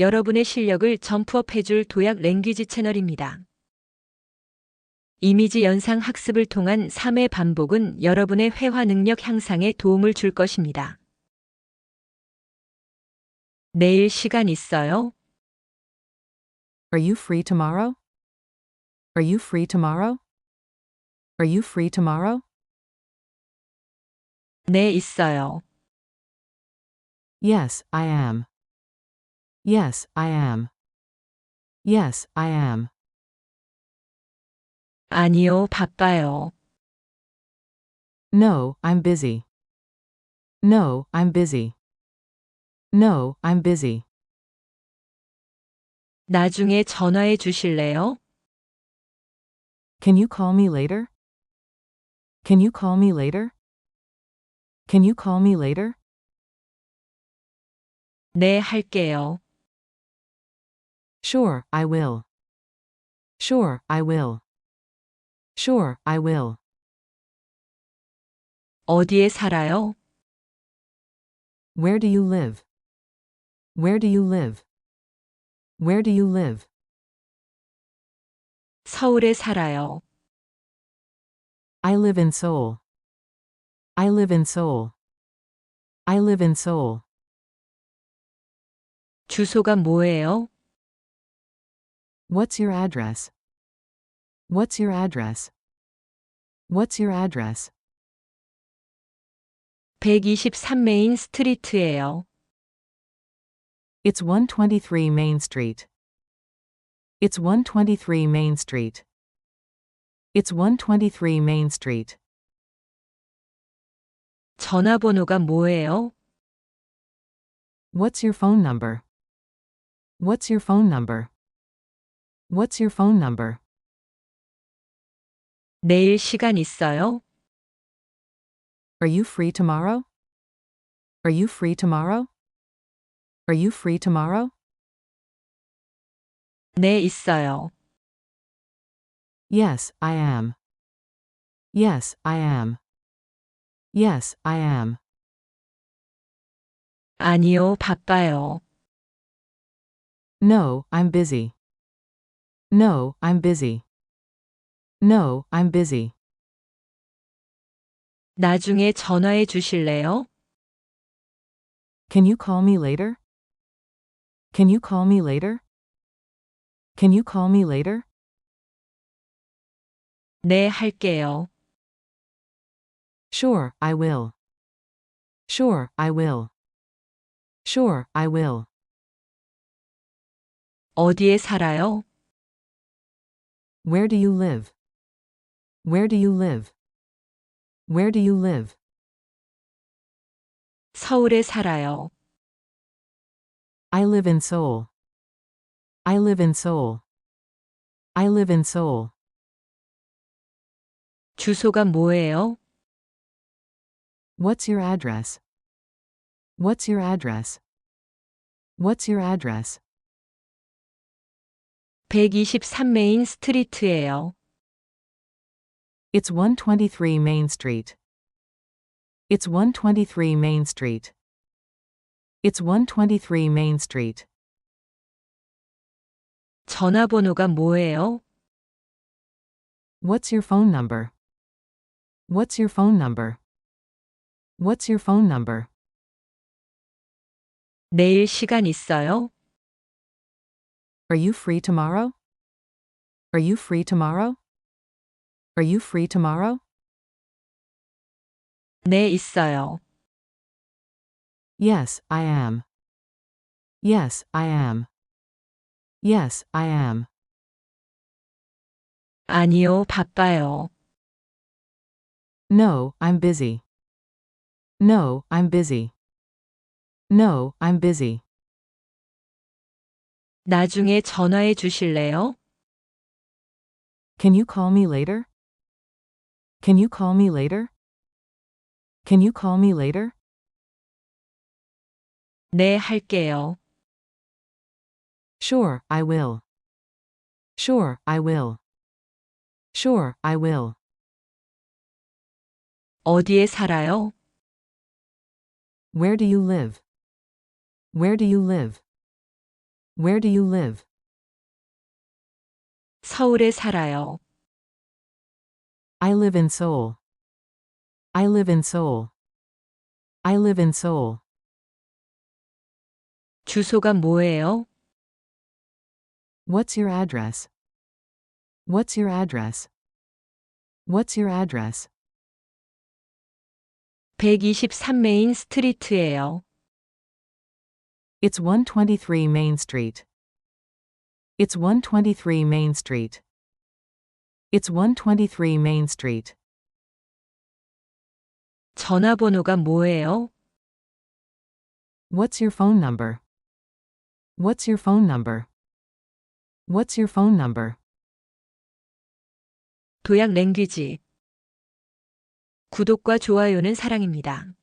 여러분의 실력을 점프업 해줄 도약 랭귀지 채널입니다. 이미지 연상 학습을 통한 3회 반복은 여러분의 회화 능력 향상에 도움을 줄 것입니다. 내일 시간 있어요? Are you free tomorrow? Are you free tomorrow? Are you free tomorrow? 네, 있어요. Yes, I am. Yes, I am. Yes, I am. 아니요, 바빠요. No, I'm busy. No, I'm busy. No, I'm busy. 나중에 전화해 주실래요? Can you call me later? Can you call me later? Can you call me later? 네, 할게요. Sure, I will. Sure, I will. Sure, I will. 어디에 살아요? Where do you live? Where do you live? Where do you live? 서울에 살아요. I live in Seoul. I live in Seoul. I live in Seoul. 주소가 뭐예요? What's your address? What's your address? What's your address? 123 메인 스트리트예요. It's 123 Main Street. It's 123 Main Street. It's 123 Main Street. 전화번호가 뭐예요? What's your phone number? What's your phone number? What's your phone number? 내일 시간 있어요? Are you free tomorrow? Are you free tomorrow? Are you free tomorrow? 네, 있어요. Yes, I am. Yes, I am. Yes, I am. 아니요, 바빠요. No, I'm busy. No, I'm busy. No, I'm busy. 나중에 전화해 주실래요? Can you call me later? Can you call me later? Can you call me later? 네, 할게요. Sure, I will. Sure, I will. Sure, I will. 어디에 살아요? Where do you live? Where do you live? Where do you live? 서울에 살아요. I live in Seoul. I live in Seoul. I live in Seoul. 주소가 뭐예요? What's your address? What's your address? What's your address? 123 메인 스트리트예요. It's 123 Main Street. It's 123 Main Street. It's 123 Main Street. 전화번호가 뭐예요? What's your phone number? What's your phone number? What's your phone number? 내일 시간 있어요? Are you free tomorrow? Are you free tomorrow? Are you free tomorrow? 네, 있어요. Yes, I am. Yes, I am. Yes, I am. 아니요, 바빠요. No, I'm busy. No, I'm busy. No, I'm busy. 나중에 전화해 주실래요? Can you call me later? Can you call me later? Can you call me later? 네, 할게요. Sure, I will. Sure, I will. Sure, I will. 어디에 살아요? Where do you live? Where do you live? Where do you live? 서울에 살아요. I live in Seoul. I live in Seoul. I live in Seoul. 주소가 뭐예요? What's your address? What's your address? What's your address? 123 메인 스트리트예요. It's 123 Main Street. It's 123 Main Street. It's 123 Main Street. 전화번호가 뭐예요? What's your phone number? What's your phone number? What's your phone number? 도약 랭귀지. 구독과 좋아요는 사랑입니다.